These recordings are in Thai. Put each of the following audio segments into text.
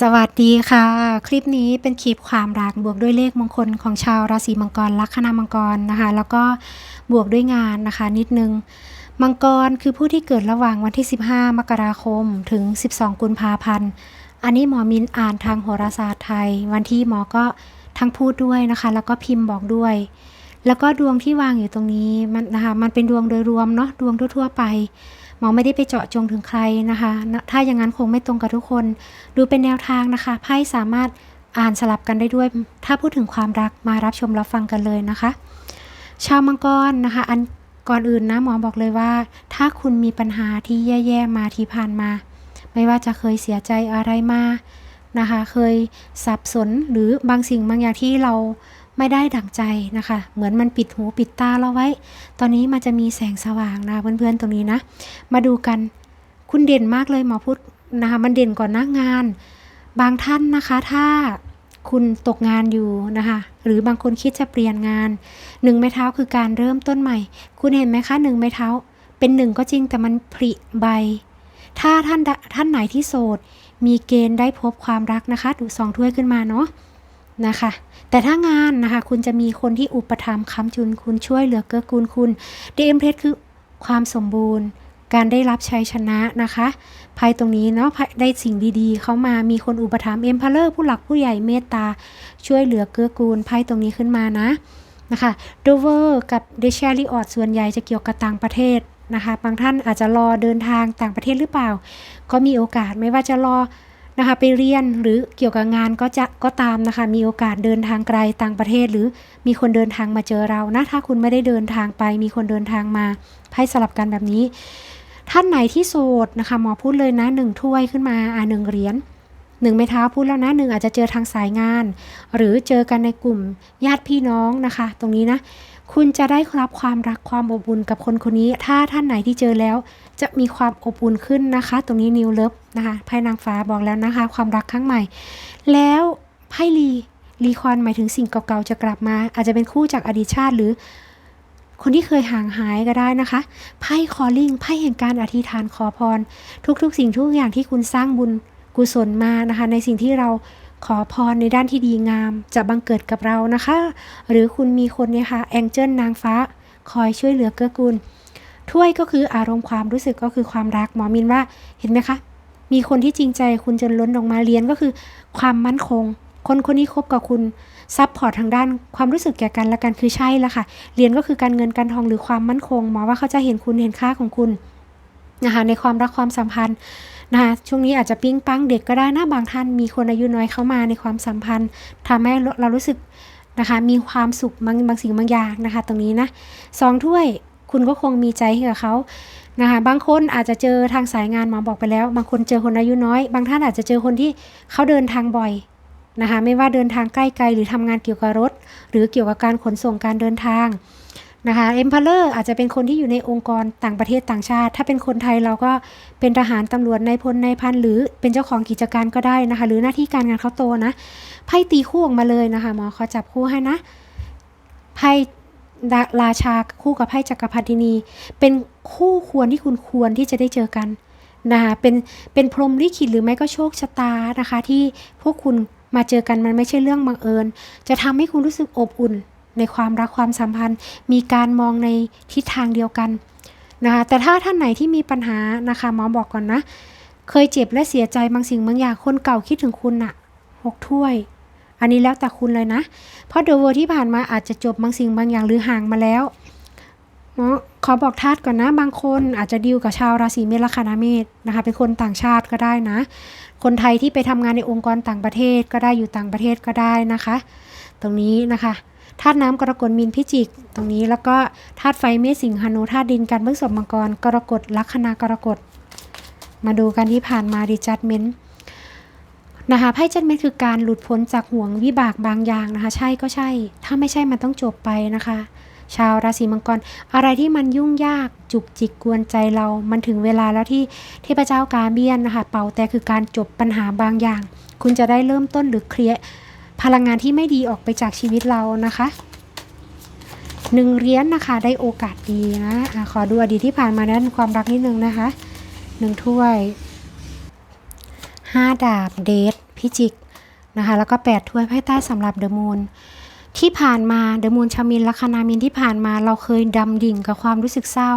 สวัสดีค่ะ คลิปนี้เป็นคลิปความรักบวกด้วยเลขมงคลของชาวราศีมังกรลัคนามังกรนะคะ แล้วก็บวกด้วยงานนะคะ นิดนึง มังกรคือผู้ที่เกิดระหว่างวันที่ 15 มกราคมถึง 12 กุมภาพันธ์ อันนี้หมอมินอ่านทางโหราศาสตร์ไทย วันที่หมอก็ทั้งพูดด้วยนะคะ แล้วก็พิมพ์บอกด้วย แล้วก็ดวงที่วางอยู่ตรงนี้มันนะคะมันเป็นดวงโดยรวมเนาะดวงทั่วๆไป หมอไม่ได้ไปเจาะจงถึงใครนะคะนะถ้าอย่างนั้นคงไม่ตรงกับทุกคน ดูเป็นแนวทางนะคะไพ่สามารถอ่านสลับกันได้ด้วย ถ้าพูดถึงความรักมารับชมรับฟังกันเลยนะคะ ชาวมังกรนะคะ อันก่อนอื่นนะหมอบอกเลยว่า ถ้าคุณมีปัญหาที่แย่ๆมาที่ผ่านมา ไม่ว่าจะเคยเสียใจอะไรมานะคะ เคยสับสนหรือบางสิ่งบางอย่างที่เรา ไม่ได้ดั่งใจนะคะ เหมือนมันปิดหูปิดตาเราไว้ ตอนนี้มันจะมีแสงสว่างนะเพื่อนๆตรงนี้นะ มาดูกันคุณเด่นมากเลยหมอพูดนะคะมันเด่นก่อนหน้างาน บางท่านนะคะถ้าคุณตกงานอยู่นะคะหรือบางคนคิดจะเปลี่ยนงานหนึ่งไม้เท้าคือการเริ่มต้นใหม่ คุณเห็นไหมคะหนึ่งไม้เท้า เป็นหนึ่งก็จริงแต่มันผลิใบ ถ้าท่านใดท่านไหนที่โสด มีเกณฑ์ได้พบความรักนะคะ ดูสองถ้วยขึ้นมาเนาะ นะคะ แต่ถ้างานนะคะ คุณจะมีคนที่อุปถัมภ์ค้ำจุนคุณช่วยเหลือเกื้อกูลคุณเดมเพลคือความสมบูรณ์ การได้รับชัยชนะนะคะไพ่ตรงนี้เนาะได้สิ่งดีๆ เข้ามามีคนอุปถัมภ์เอ็มพาเลอร์ผู้หลักผู้ใหญ่เมตตา ช่วยเหลือเกื้อกูลไพ่ตรงนี้ขึ้นมานะนะคะโดเวอร์กับเดช a ริออดส่วนใหญ่จะเกี่ยวกับต่างประเทศนะคะ บางท่านอาจจะรอเดินทางต่างประเทศหรือเปล่า ก็มีโอกาสไม่ว่าจะรอ นะคะไปเรียนหรือเกี่ยวกับงานก็จะก็ตามนะคะ มีโอกาสเดินทางไกลต่างประเทศ หรือมีคนเดินทางมาเจอเรานะถ้าคุณไม่ได้เดินทางไป มีคนเดินทางมาไพ่สลับกันแบบนี้ ท่านไหนที่โสดนะคะหมอพูดเลยนะหนึ่งถ้วยขึ้นมาอ่าหนึ่งเหรียญหนึ่งไม้เท้าพูดแล้วนะหนึ่งอาจจะเจอทางสายงาน หรือเจอกันในกลุ่มญาติพี่น้องนะคะ ตรงนี้นะ คุณจะได้รับความรักความอบอุ่นกับคนคนนี้ ถ้าท่านไหนที่เจอแล้ว จะมีความอบอุ่นขึ้นนะคะ ตรงนี้นิวเลิฟนะคะไพ่นางฟ้าบอกแล้วนะคะ ความรักครั้งใหม่ แล้วไพ่รีรีคอนหมายถึงสิ่งเก่าๆจะกลับมา อาจจะเป็นคู่จากอดีตชาติหรือคนที่เคยห่างหายก็ได้นะคะ ไพ่คอลลิ่ง ไพ่แห่งการอธิษฐานขอพร ทุกๆ สิ่งทุกอย่างที่คุณสร้างบุญกุศลมานะคะ ในสิ่งที่เรา ขอพรในด้านที่ดีงาม จะบังเกิดกับเรานะคะ หรือคุณมีคนเนี่ยค่ะแองเจิลนางฟ้า คอยช่วยเหลือเกื้อกูลถ้วยก็คืออารมณ์ความรู้สึกก็คือความรักหมอมินว่าเห็นไหมคะ มีคนที่จริงใจคุณจนล้นออกมาเรียนก็คือ ความมั่นคง คนคนนี้คบกับคุณซับพอร์ตทางด้านความรู้สึกแก่กันและกันคือใช่แล้วค่ะ เรียนก็คือการเงินการทองหรือความมั่นคงหมอว่าเขาจะเห็นคุณเห็นค่าของคุณนะคะในความรักความสัมพันธ์ นะคะช่วงนี้อาจจะปิ้งปังเด็กก็ได้นะบางท่านมีคนอายุน้อยเข้ามาในความสัมพันธ์ทำให้เรารู้สึกนะคะมีความสุขบางบางสิ่งบางอย่างนะคะ ตรงนี้นะสองถ้วยคุณก็คงมีใจให้กับเขานะคะบางคนอาจจะเจอทางสายงานหมอบอกไปแล้ว บางคนเจอคนอายุน้อย บางท่านอาจจะเจอคนที่เขาเดินทางบ่อยนะคะไม่ว่าเดินทางใกล้ไกลหรือทำงานเกี่ยวกับรถ หรือเกี่ยวกับการขนส่งการเดินทาง นะคะเอ็มพาเลอร์อาจจะเป็นคนที่อยู่ในองค์กรต่างประเทศต่างชาติ ถ้าเป็นคนไทยเราก็เป็นทหารตำรวจในพลในพันหรือเป็นเจ้าของกิจการก็ได้นะคะ หรือหน้าที่การงานเขาโตนะไพ่ตีคู่ออกมาเลยนะคะหมอเขอจับคู่ให้นะไพ่ราชาคู่กับไพ่จักรพรรดินี เป็นคู่ควรที่คุณควรที่จะได้เจอกันนะคะเป็นเป็นพรหมลิขิตหรือไม่ก็โชคชะตานะคะ ที่พวกคุณมาเจอกันมันไม่ใช่เรื่องบังเอิญ จะทำให้คุณรู้สึกอบอุ่น ในความรักความสัมพันธ์ มีการมองในทิศทางเดียวกันนะคะแต่ถ้าท่านไหนที่มีปัญหานะคะหมอบอกก่อนนะ เคยเจ็บและเสียใจบางสิ่งบางอย่างคนเก่าคิดถึงคุณอะหกถ้วย อันนี้แล้วแต่คุณเลยนะ เพราะเดอะเวอร์ที่ผ่านมาอาจจะจบบางสิ่งบางอย่างหรือห่างมาแล้วหมอขอบอกทาสก่อนนะ บางคนอาจจะดีลกับชาวราศีเมษลัคนาเมษนะคะ เป็นคนต่างชาติก็ได้นะ คนไทยที่ไปทำงานในองค์กรต่างประเทศก็ได้อยู่ต่างประเทศก็ได้นะคะ ตรงนี้นะคะ ธาตุน้ำกรกฎมีนพิจิกตรงนี้แล้วก็ธาตุไฟเมษสิงหานุธาตุดินกันเบื้องสมมังกรกรกฎลัคนากรกฎมาดูกันที่ผ่านมาดิจัดเมนนะคะไพ่จัดเมนคือการหลุดพ้นจากห่วงวิบากบางอย่างนะคะ ใช่ก็ใช่ ถ้าไม่ใช่มันต้องจบไปนะคะ ชาวราศีมังกร อะไรที่มันยุ่งยากจุกจิกกวนใจเรา มันถึงเวลาแล้วที่เทพเจ้ากาเบียนนะคะ เป่าแต่คือการจบปัญหาบางอย่าง คุณจะได้เริ่มต้นหรือเคลียร์ พลังงานที่ไม่ดีออกไปจากชีวิตเรานะคะหนึ่งเหรียญนนะคะ ได้โอกาสดีนะอะขอดูอดีตที่ผ่านมาด้านความรักนิดนึงนะคะหนึ่งถ้วยห้าดาบเดทพิจิกนะคะแล้วก็แปดถ้วยไพ่ใต้สำหรับเดอะมูนที่ผ่านมาเดอะมูนชามินลัคนามินที่ผ่านมาเราเคยดำดิ่งกับความรู้สึกเศร้า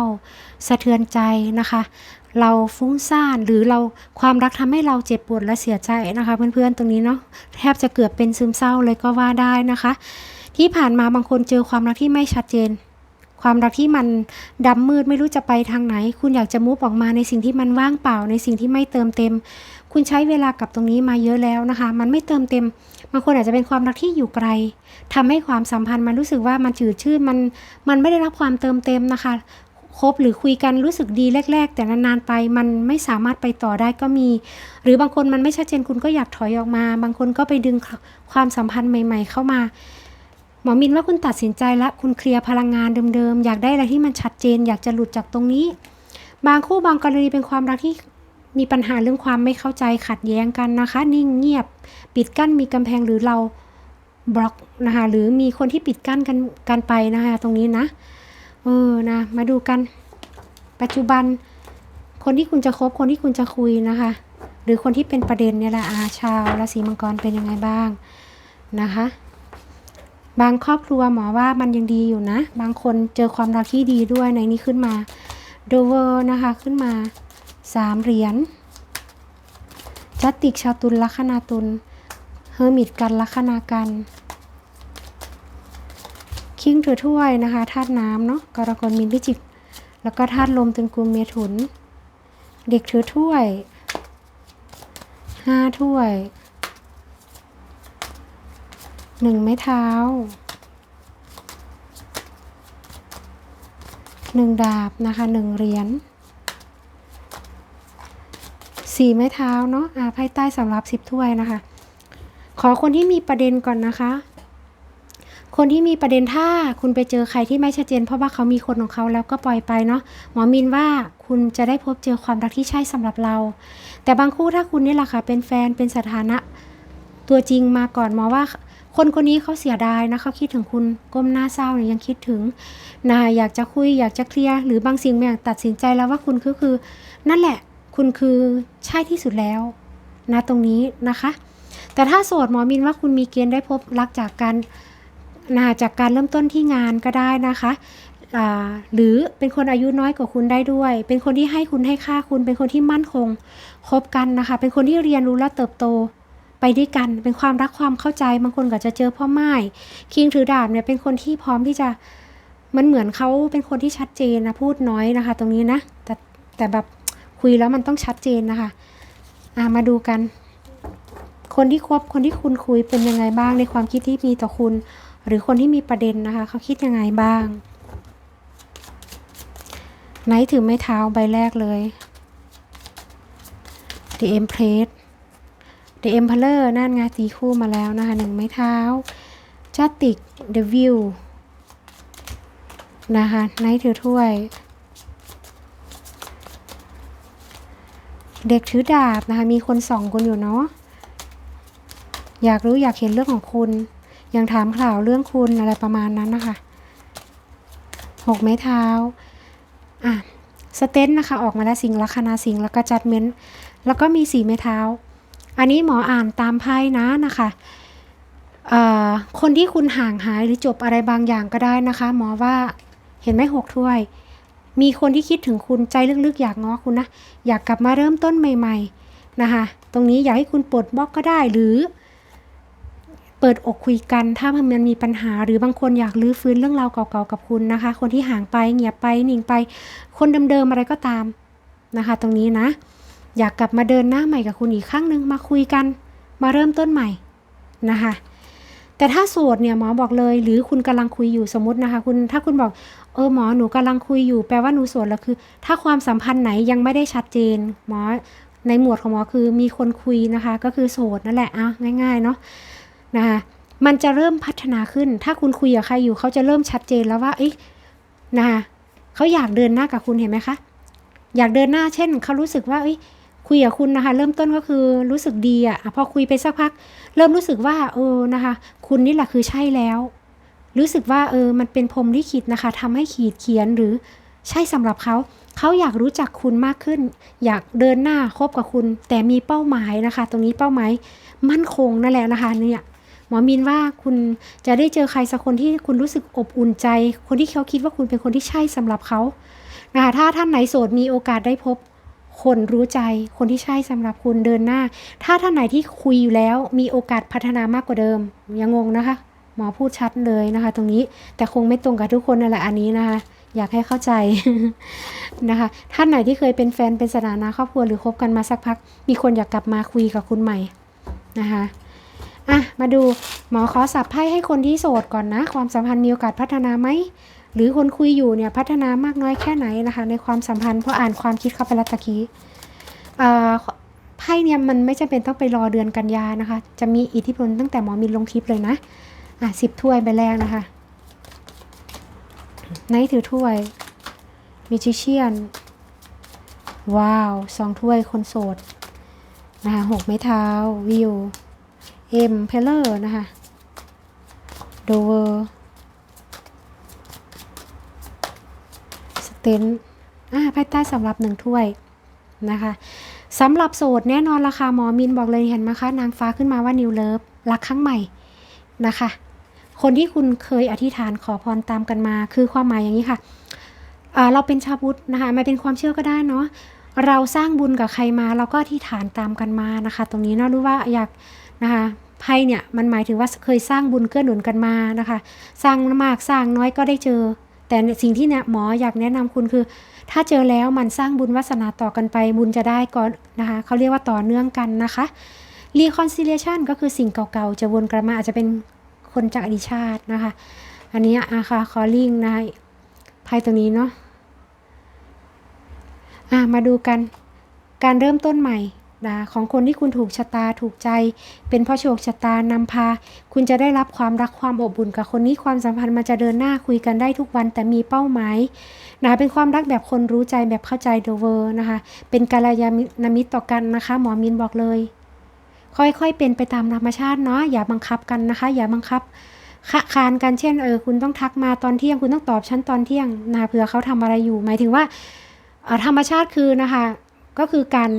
สะเทือนใจนะคะ เราฟุ้งซ่านหรือเราความรักทำให้เราเจ็บปวดและเสียใจนะคะ เพื่อนๆตรงนี้เนาะแทบจะเกือบเป็นซึมเศร้าเลยก็ว่าได้นะคะ ที่ผ่านมาบางคนเจอความรักที่ไม่ชัดเจน ความรักที่มันดำมืดไม่รู้จะไปทางไหน คุณอยากจะมุฟออกมาในสิ่งที่มันว่างเปล่า ในสิ่งที่ไม่เติมเต็ม คุณใช้เวลากับตรงนี้มาเยอะแล้วนะคะ มันไม่เติมเต็มบางคนอาจจะเป็นความรักที่อยู่ไกลทำให้ความสัมพันธ์มันรู้สึกว่ามันจืดชืดมันมันไม่ได้รับความเติมเต็มนะคะ คบหรือคุยกันรู้สึกดีแรก ๆ แต่นานๆไปมันไม่สามารถไปต่อได้ก็มี หรือบางคนมันไม่ชัดเจนคุณก็อยากถอยออกมา บางคนก็ไปดึงความสัมพันธ์ใหม่ ๆ เข้ามาหมอมินว่าคุณตัดสินใจแล้วคุณเคลียร์พลังงานเดิมๆ อยากได้อะไรที่มันชัดเจน อยากจะหลุดจากตรงนี้ บางคู่บางกรณีเป็นความรักที่มีปัญหาเรื่องความไม่เข้าใจขัดแย้งกันนะคะ นิ่งเงียบ ปิดกั้นมีกำแพงหรือเราบล็อกนะคะหรือมีคนที่ปิดกั้นกันกันไปนะคะตรงนี้นะ เออนะมาดูกัน ปัจจุบัน คนที่คุณจะคบคนที่คุณจะคุยนะคะ หรือคนที่เป็นประเด็นเนี่ยแหละอาชาวราศีมังกรเป็นยังไงบ้างนะคะ บางครอบครัวหมอว่ามันยังดีอยู่นะ บางคนเจอความรักที่ดีด้วยในนี้ขึ้นมาโดเวอร์นะคะขึ้นมาสามเหรียญจัตติกชาวตุลลัคนาตุลเฮอร์มิตกันลัคนากัน คิงถือถ้วยนะคะธาตุน้ำเนาะกรกฎมินพิจิก แล้วก็ธาตุลมตุลกุมเมถุน เด็กถือถ้วยห้าถ้วยหนึ่งไม้เท้าหนึ่งดาบนะคะหนึ่งเหรียญสี่ไม้เท้าเนาะอ่าไพ่ใต้สำหรับสิบถ้วยนะคะ ขอคนที่มีประเด็นก่อนนะคะ คนที่มีประเด็นถ้าคุณไปเจอใครที่ไม่ชัดเจน เพราะว่าเขามีคนของเขาแล้วก็ปล่อยไปเนาะหมอมินว่าคุณจะได้พบเจอความรักที่ใช่สำหรับเรา แต่บางคู่ถ้าคุณนี่แหละค่ะเป็นแฟนเป็นสถานะ ตัวจริงมาก่อนหมอว่าคนคนนี้เขาเสียดายนะเขาคิดถึงคุณก้มหน้าเศร้าเนี่ยยังคิดถึงนะอยากจะคุยอยากจะเคลียร์หรือบางสิ่งบางอย่างตัดสินใจแล้วว่าคุณคือคือ นั่นแหละคุณคือใช่ที่สุดแล้วนะตรงนี้นะคะ แต่ถ้าโสดหมอมินว่าคุณมีเกณฑ์ได้พบรักจากการ นะจากการเริ่มต้นที่งานก็ได้นะคะหรือเป็นคนอายุน้อยกว่าคุณได้ด้วย เป็นคนที่ให้คุณให้ค่าคุณ เป็นคนที่มั่นคง คบกันนะคะ เป็นคนที่เรียนรู้และเติบโตไปด้วยกัน เป็นความรักความเข้าใจ บางคนก็จะเจอพ่อไม้คิงถือดาบเนี่ยเป็นคนที่พร้อมที่จะมันเหมือนเขาเป็นคนที่ชัดเจนนะ พูดน้อยนะคะ ตรงนี้นะ แต่แต่แบบคุยแล้วมันต้องชัดเจนนะคะอ่ามาดูกัน คนที่คบคนที่คุณคุยเป็นยังไงบ้างในความคิดที่มีต่อคุณ หรือคนที่มีประเด็นนะคะ เขาคิดยังไงบ้างไหนถือไม้เท้าใบแรกเลย The Empress The Emperor นั่นไงตีคู่มาแล้วนะคะหนึ่งไม้เท้าจัตติก The View นะคะไนท์ถือถ้วย เด็กถือดาบนะคะ มีคนสองคุณอยู่เนาะ อยากรู้อยากเห็นเรื่องของคุณ ยังถามข่าวเรื่องคุณอะไรประมาณนั้นนะคะหกไม้เท้าอะสเตนนะคะออกมาแล้วสิงลัคนาสิงแล้วก็จัดเมนแล้วก็มีสี่ไม้เท้า อันนี้หมออ่านตามไพ่นะนะคะคนที่คุณห่างหายหรือจบอะไรบางอย่างก็ได้นะคะ หมอว่าเห็นไหมหกถ้วย มีคนที่คิดถึงคุณใจลึกๆ อยากง้อคุณนะ อยากกลับมาเริ่มต้นใหม่ ๆ นะคะ ตรงนี้อยากให้คุณปลดบล็อกก็ได้หรือ เปิดอกคุยกัน ถ้ามันมีปัญหาหรือบางคนอยากลื้อฟื้นเรื่องราวเก่าๆกับคุณนะคะ คนที่ห่างไปเงียบไปหนิงไป คนเดิมๆอะไรก็ตามนะคะ ตรงนี้นะ อยากกลับมาเดินหน้าใหม่กับคุณอีกครั้งหนึ่งมาคุยกัน มาเริ่มต้นใหม่นะคะแต่ถ้าโสดเนี่ยหมอบอกเลย หรือคุณกำลังคุยอยู่สมมตินะคะ คุณถ้าคุณบอกเออหมอหนูกำลังคุยอยู่แปลว่าหนูโสดแล้วคือ ถ้าความสัมพันธ์ไหนยังไม่ได้ชัดเจน หมอในหมวดของหมอคือมีคนคุยนะคะ ก็คือโสดนั่นแหละอะง่าย ๆ เนาะ นะคะมันจะเริ่มพัฒนาขึ้น ถ้าคุณคุยกับใครอยู่เขาจะเริ่มชัดเจนแล้วว่าเอ๊ะนะคะเขาอยากเดินหน้ากับคุณเห็นไหมคะ อยากเดินหน้าเช่นเขารู้สึกว่าเอ้ยคุยกับคุณนะคะ เริ่มต้นก็คือรู้สึกดีอะ่ะพอคุยไปสักพัก เริ่มรู้สึกว่าเออนะคะ คุณนี่แหละคือใช่แล้ว รู้สึกว่าเออมันเป็นพรมลิขิตนะคะทำให้ขีดเขียนหรือใช่สำหรับเขาเขาอยากรู้จักคุณมากขึ้น อยากเดินหน้าคบกับคุณ แต่มีเป้าหมายนะคะ ตรงนี้เป้าหมายมั่นคงนั่นแหละนะคะเนี่ย มอมินว่าคุณจะได้เจอใครสักคนที่คุณรู้สึกอบอุ่นใจ คนที่เขาคิดว่าคุณเป็นคนที่ใช่สำหรับเขานะคะถ้าท่านไหนโสดมีโอกาสได้พบ คนรู้ใจ คนที่ใช่สำหรับคุณเดินหน้า ถ้าท่านไหนที่คุยอยู่แล้วมีโอกาสพัฒนามากกว่าเดิมยังงงนะคะ หมอพูดชัดเลยนะคะ ตรงนี้แต่คงไม่ตรงกับทุกคนนั่นแหละอันนี้นะคะอยากให้เข้าใจนะคะ ท่านไหนที่เคยเป็นแฟนเป็นสถานะครอบครัวหรือคบกันมาสักพัก มีคนอยากกลับมาคุยกับคุณใหม่นะคะ อะมาดูหมอขอสับไพ่ให้คนที่โสดก่อนนะ ความสัมพันธ์มีโอกาสพัฒนาไหมหรือคนคุยอยู่เนี่ยพัฒนามากน้อยแค่ไหนนะคะ ในความสัมพันธ์เพราะอ่านความคิดเข้าไปแล้วตะกี้ไพ่เนี่ยมันไม่จำเป็นต้องไปรอเดือนกันยานะคะ จะมีอิทธิพลตั้งแต่หมอมีลงคลิปเลยนะอะสิบถ้วยใบแรกนะคะไนท์ถือถ้วยมิจิเชียนว้าวสองถ้วยคนโสดนะคะหกไม้เท้าวิว เอ็มเพลเลอร์นะคะโดเวอร์สเตนอ่าภายใต้สำหรับหนึ่งถ้วยนะคะสำหรับโสดแน่นอนราคาหมอมินบอกเลยเห็นไหมคะนางฟ้าขึ้นมาว่านิวเลิฟรักครั้งใหม่นะคะ คนที่คุณเคยอธิษฐานขอพรตามกันมาคือความหมายอย่างนี้ค่ะอ่าเราเป็นชาวพุทธนะคะม่เป็นความเชื่อก็ได้เนาะเราสร้างบุญกับใครมาเราก็อธิษฐานตามกันมานะคะ ตรงนี้เนาะรู้ว่าอยาก นะคะไพ่เนี่ยมันหมายถึงว่าเคยสร้างบุญเกื้อหนุนกันมานะคะ สร้างมากสร้างน้อยก็ได้เจอ แต่สิ่งที่เนี่ยหมออยากแนะนำคุณคือ ถ้าเจอแล้วมันสร้างบุญวาสนาต่อกันไปบุญจะได้ก่อนนะคะเขาเรียกว่าต่อเนื่องกันนะคะ reconciliation ก็คือสิ่งเก่าๆ จะวนกลับมาอาจจะเป็นคนจากอดีตชาตินะคะ อันนี้อาคาคอลลิงนะคะไพ่ตัวนี้เนาะะมาดูกันการเริ่มต้นใหม่ นะของคนที่คุณถูกชะตาถูกใจ เป็นพ่อโชคชะตานำพา คุณจะได้รับความรักความอบอุ่นกับคนนี้ความสัมพันธ์มันจะเดินหน้าคุยกันได้ทุกวันแต่มีเป้าหมายนะเป็นความรักแบบคนรู้ใจแบบเข้าใจเดเวอร์นะคะเป็นกาลยานามิตรต่อกันนะคะ หมอมินบอกเลย ค่อยๆเป็นไปตามธรรมชาติเนาะอย่าบังคับกันนะคะ อย่าบังคับคะคานกันเช่นเออคุณต้องทักมาตอนเที่ยง คุณต้องตอบฉันตอนเที่ยงนะเผื่อเขาทำอะไรอยู่ หมายถึงว่าธรรมชาติคือนะคะ ก็คือการ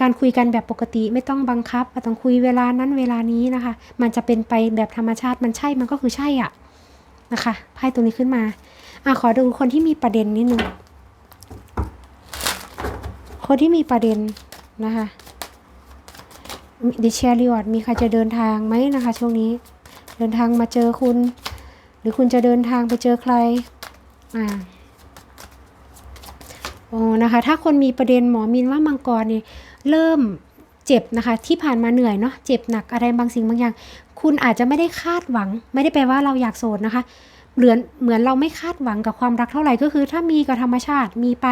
การคุยกันแบบปกติไม่ต้องบังคับต้องคุยเวลานั้นเวลานี้นะคะ มันจะเป็นไปแบบธรรมชาติมันใช่มันก็คือใช่อะนะคะไพ่ตัวนี้ขึ้นมาอะขอดูคนที่มีประเด็นนิดนึงคนที่มีประเด็นนะคะดิเชียริอดมีใครจะเดินทางไหมนะคะ ช่วงนี้ เดินทางมาเจอคุณ หรือคุณจะเดินทางไปเจอใครอ่าโอ้นะคะ ถ้าคนมีประเด็นหมอมินว่ามังกรเนี่ย เริ่มเจ็บนะคะที่ผ่านมาเหนื่อยเนาะเจ็บหนักอะไรบางสิ่งบางอย่าง คุณอาจจะไม่ได้คาดหวัง ไม่ได้แปลว่าเราอยากโสดนะคะเหมือนเหมือนเราไม่คาดหวังกับความรักเท่าไหร่ก็คือ ถ้ามีกับธรรมชาติมีไป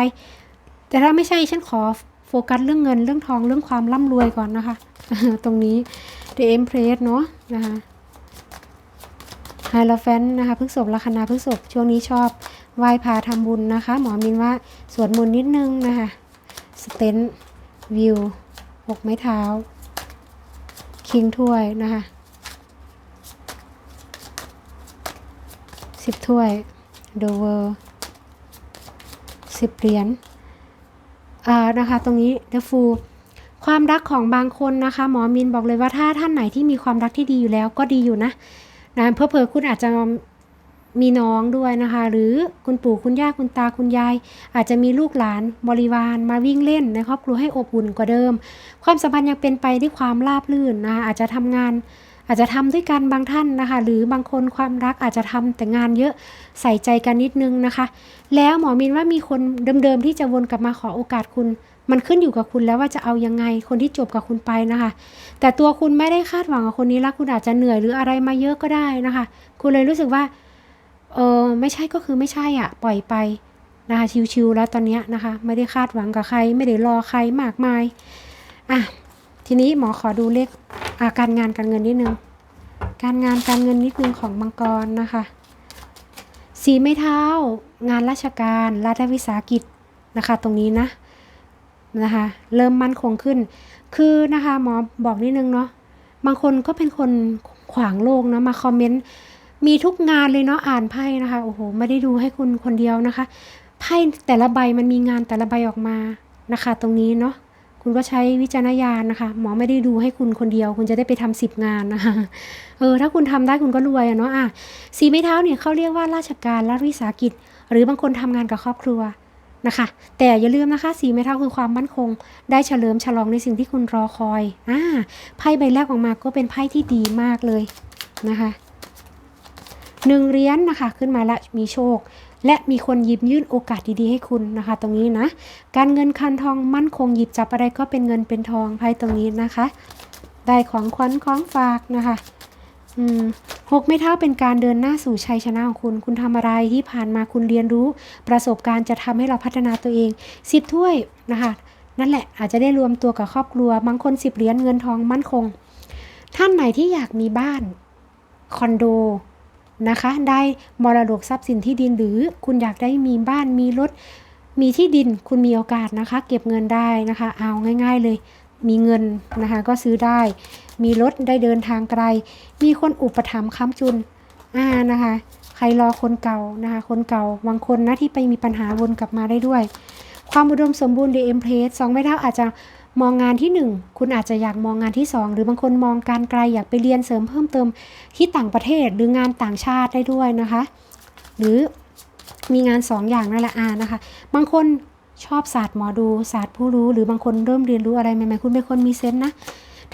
แต่ถ้าไม่ใช่ฉันขอโฟกัสเรื่องเงินเรื่องทองเรื่องความร่ำรวยก่อนนะคะ ตรงนี้ The Empress เนาะนะคะไฮโลแฟนนะคะพฤกษบลัคนาพฤกษบช่วงนี้ชอบไหว้พาทำบุญนะคะ หมอมินว่าสวดมนต์นิดนึงนะคะสเตน วิวหกไม้เท้า คิงถ้วยนะคะสิบถ้วยโดเวอร์สิบเหรียญอ่านะคะตรงนี้เดฟูความรักของบางคนนะคะ หมอมินบอกเลยว่าถ้าท่านไหนที่มีความรักที่ดีอยู่แล้วก็ดีอยู่นะนะเพอเพอคุณอาจจะ มีน้องด้วยนะคะ หรือคุณปู่คุณย่าคุณตาคุณยาย อาจจะมีลูกหลานบริวารมาวิ่งเล่นในครอบครัวให้อบอุ่นกว่าเดิม ความสัมพันธ์ยังเป็นไปด้วยความราบรื่นนะคะอาจจะทำงานอาจจะทำด้วยกันบางท่านนะคะ หรือบางคนความรักอาจจะทำแต่งานเยอะใส่ใจกันนิดนึงนะคะ แล้วหมอมินว่ามีคนเดิมๆที่จะวนกลับมาขอโอกาสคุณ มันขึ้นอยู่กับคุณแล้วว่าจะเอายังไงคนที่จบกับคุณไปนะคะ แต่ตัวคุณไม่ได้คาดหวังกับคนนี้ล้วคุณอาจจะเหนื่อยหรืออะไรมาเยอะก็ได้นะคะ คุณเลยรู้สึกว่า เออไม่ใช่ก็คือไม่ใช่อะ ปล่อยไปนะคะชิวๆแล้วตอนนี้นะคะ ไม่ได้คาดหวังกับใคร ไม่ได้รอใครมากมายอะทีนี้หมอขอดูเลขอาการงานการเงินนิดนึง การงานการเงินนิดนึงของมังกรนะคะสีไม้เท้างานราชการรัฐวิสาหกิจนะคะ ตรงนี้นะนะคะเริ่มมั่นคงขึ้น คือนะคะหมอบอกนิดนึงเนาะบางคนก็เป็นคนขวางโลกเนาะมาคอมเมนต์ มีทุกงานเลยเนาะอ่านไพ่นะคะโอ้โหไม่ได้ดูให้คุณคนเดียวนะคะไพ่แต่ละใบมันมีงานแต่ละใบออกมานะคะ ตรงนี้เนาะคุณก็ใช้วิจารณญาณนะคะ หมอไม่ได้ดูให้คุณคนเดียว คุณจะได้ไปทำสิบงานนะคะเออถ้าคุณทำได้คุณก็รวยอะเนาะอะสีไม้เท้าเนี่ยเขาเรียกว่าราชการรัฐวิสาหกิจ หรือบางคนทำงานกับครอบครัวนะคะ แต่อย่าลืมนะคะ สีไม้เท้าคือความมั่นคง ได้เฉลิมฉลองในสิ่งที่คุณรอคอยอ่าไพ่ใบแรกออกมาก็เป็นไพ่ที่ดีมากเลยนะคะ หนึ่งเหรียญนะคะ ขึ้นมาแล้วมีโชค และมีคนหยิบยื่นโอกาสดีๆให้คุณนะคะ ตรงนี้นะ การเงินคันทองมั่นคงหยิบจับอะไรก็เป็นเงินเป็นทองไพ่ตรงนี้นะคะ ได้ของขวัญของฝากนะคะหกไม้เท้าเป็นการเดินหน้าสู่ชัยชนะของคุณ คุณทำอะไรที่ผ่านมาคุณเรียนรู้ ประสบการณ์จะทำให้เราพัฒนาตัวเองสิบถ้วยนะคะ นั่นแหละอาจจะได้รวมตัวกับครอบครัว บางคนสิบเหรียญเงินทองมั่นคง ท่านไหนที่อยากมีบ้าน คอนโด นะคะ ได้มรดกทรัพย์สินที่ดินหรือคุณอยากได้มีบ้านมีรถ มีที่ดินคุณมีโอกาสนะคะ เก็บเงินได้นะคะ เอาง่าย ๆเลย มีเงินนะคะก็ซื้อได้ มีรถได้เดินทางไกล มีคนอุปถัมภ์ค้ำจุนอ่านะคะ ใครรอคนเก่านะคะ คนเก่าบางคนนะที่ไปมีปัญหาวนกลับมาได้ด้วย ความอุดมสมบูรณ์เดเอ็มเพลสสองไม่เท่าอาจจะ มองงานที่หนึ่งคุณอาจจะอยากมองงานที่สองหรือบางคนมองการไกลอยากไปเรียนเสริมเพิ่มเติมที่ต่างประเทศหรืองานต่างชาติได้ด้วยนะคะ หรือมีงานสองอย่างนั่นแหละอ่านะคะ บางคนชอบศาสตร์หมอดูศาสตร์ผู้รู้ หรือบางคนเริ่มเรียนรู้อะไรใหม่ๆคุณเป็นคนมีเซนส์นะ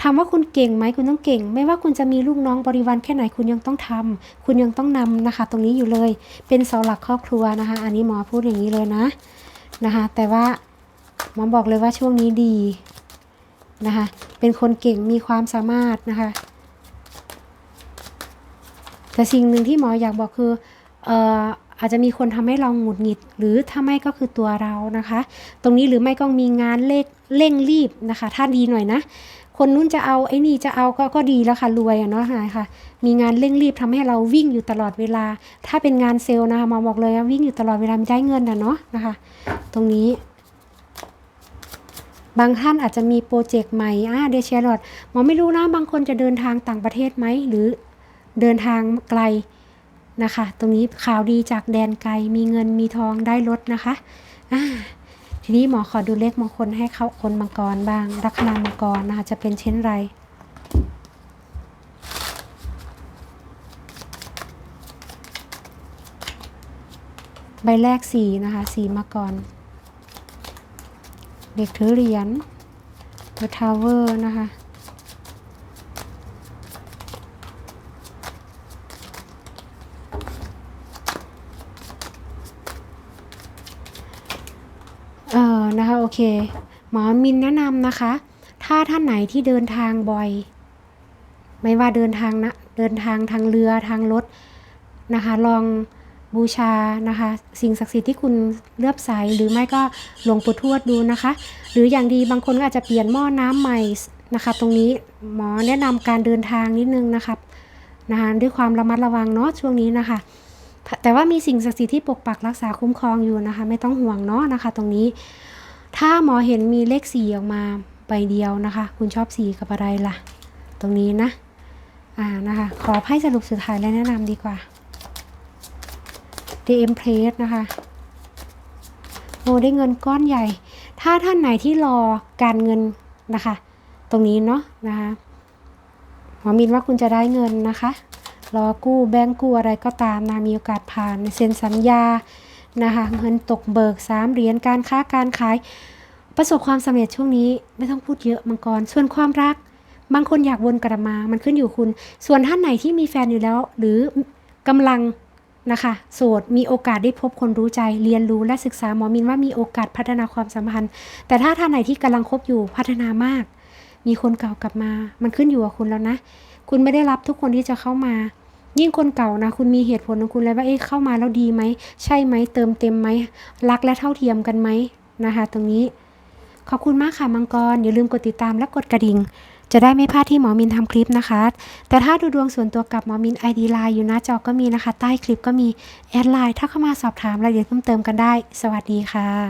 ถามว่าคุณเก่งไหมคุณต้องเก่ง ไม่ว่าคุณจะมีลูกน้องบริวารแค่ไหนคุณยังต้องทำคุณยังต้องนำนะคะ ตรงนี้อยู่เลย เป็นเสาหลักครอบครัวนะคะ อันนี้หมอพูดอย่างนี้เลยนะนะคะ แต่ว่า หมอบอกเลยว่าช่วงนี้ดีนะคะ เป็นคนเก่งมีความสามารถนะคะ แต่สิ่งหนึ่งที่หมออยากบอกคือเอ่ออาจจะมีคนทำให้เราหงุดหงิด หรือถ้าไม่ก็คือตัวเรานะคะ ตรงนี้หรือไม่ก็มีงานเล็กเร่งรีบนะคะ ถ้าดีหน่อยนะ คนนู้นจะเอาไอ้นี่จะเอาก็ก็ดีแล้วค่ะรวยอะเนาะค่ะ มีงานเร่งรีบทำให้เราวิ่งอยู่ตลอดเวลา ถ้าเป็นงานเซลล์นะคะหมอบอกเลยว่าวิ่งอยู่ตลอดเวลามีได้เงินอะเนาะนะคะ ตรงนี้ บางท่านอาจจะมีโปรเจกต์ใหม่อ่าเดชยร์ลอดหมอไม่รู้นะบางคนจะเดินทางต่างประเทศไหม หรือเดินทางไกลนะคะ ตรงนี้ข่าวดีจากแดนไกลมีเงินมีทองได้รถนะคะอ่าทีนี้หมอขอดูเลขมงคลให้เขาคนมังกรบ้าง ลัคนามังกรนะคะจะเป็นเช่นไรใบแรกสีนะคะสีมาก่อน เด็กถือเหรียญ The Tower นะคะ เออนะคะ โอเค หมอมินแนะนำนะคะ ถ้าท่านไหนที่เดินทางบ่อย ไม่ว่าเดินทางนะ เดินทางทางเรือทางรถนะคะ ลอง บูชานะคะ สิ่งศักดิ์สิทธิ์ที่คุณเลือบใสหรือไม่ก็หลวงปู่ทวดดูนะคะ หรืออย่างดีบางคนก็อาจจะเปลี่ยนหม้อน้ำใหม่นะคะ ตรงนี้หมอแนะนำการเดินทางนิดนึงนะครับนะคะด้วยความระมัดระวังเนาะช่วงนี้นะคะ แต่ว่ามีสิ่งศักดิ์สิทธิ์ที่ปกปักรักษาคุ้มครองอยู่นะคะ ไม่ต้องห่วงเนาะนะคะ ตรงนี้ ถ้าหมอเห็นมีเลขสี่ออกมาใบเดียวนะคะ คุณชอบสีกับอะไรล่ะ ตรงนี้นะอ่านะคะ ขอไพ่สรุปสุดท้ายและแนะนำดีกว่า DM p l a t e นะคะโอ้ได้เงินก้อนใหญ่ ถ้าท่านไหนที่รอการเงินนะคะ ตรงนี้เนาะนะคะหมอมินว่าคุณจะได้เงินนะคะ รอกู้แบงก์กู้อะไรก็ตามนะมีโอกาสผ่านเซ็นสัญญานะคะเงินตกเบิกสามเหรียญการค้าการขาย ประสบความสำเร็จช่วงนี้ไม่ต้องพูดเยอะมังกร ส่วนความรัก บางคนอยากวนกลับมา มันขึ้นอยู่คุณ ส่วนท่านไหนที่มีแฟนอยู่แล้ว หรือกำลัง นะคะโสดมีโอกาสได้พบคนรู้ใจ เรียนรู้และศึกษาหมอมินว่ามีโอกาสพัฒนาความสัมพันธ์ แต่ถ้าท่านไหนที่กำลังคบอยู่พัฒนามาก มีคนเก่ากลับมา มันขึ้นอยู่กับคุณแล้วนะ คุณไม่ได้รับทุกคนที่จะเข้ามา ยิ่งคนเก่านะ คุณมีเหตุผลของคุณเลยว่าเอ๊ะเข้ามาแล้วดีไหมใช่ไหมเติมเต็มไหมรักและเท่าเทียมกันไหมนะคะ ตรงนี้ ขอบคุณมากค่ะมังกรอย่าลืมกดติดตามและกดกระดิ่ง จะได้ไม่พลาดที่หมอมินทำคลิปนะคะ แต่ถ้าดูดวงส่วนตัวกับหมอมิน ID ไลน์อยู่หน้าจอก็มีนะคะ ใต้คลิปก็มีแอดไลน์ถ้าเข้ามาสอบถามรายละเอียดเพิ่มเติมกันได้ สวัสดีค่ะ